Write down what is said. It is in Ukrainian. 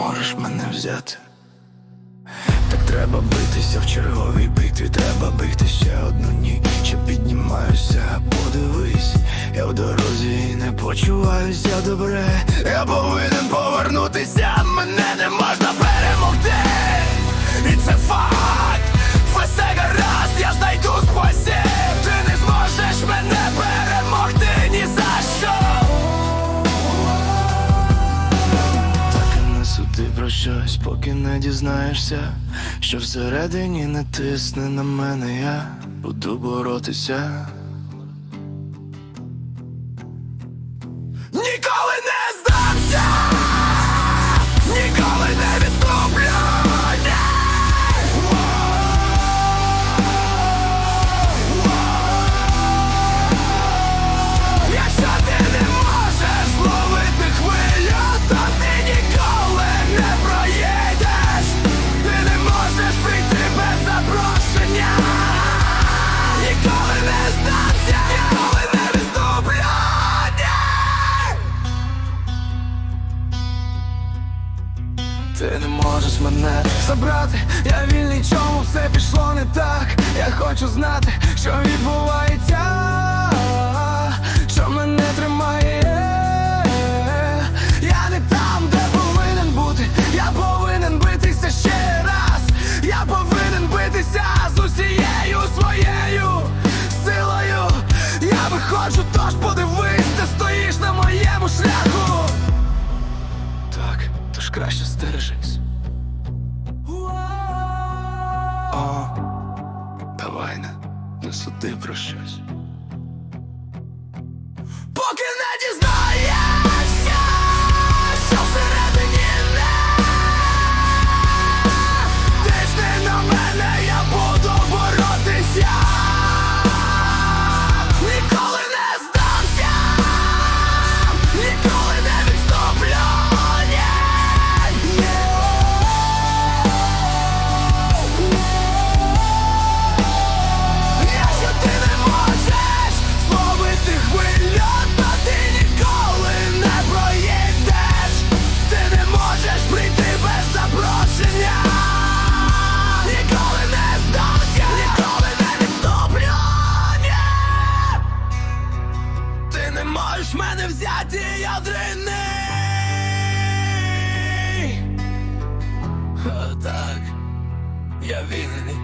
можеш мене взяти. Так треба битися в черговій битві, треба бити ще одну ніч. Ще піднімаюся, подивись, я в дорозі не почуваюся добре. Я повинен повернутися, мене не можна перемогти. Не дізнаєшся, що всередині не тисне на мене, я буду боротися. Ніколи Ти не можеш мене забрати, я вільний, чому все пішло не так. Тож краще стережись. О, давай не, не суди про щось. Взяти, я дринний. О, так, я вільний.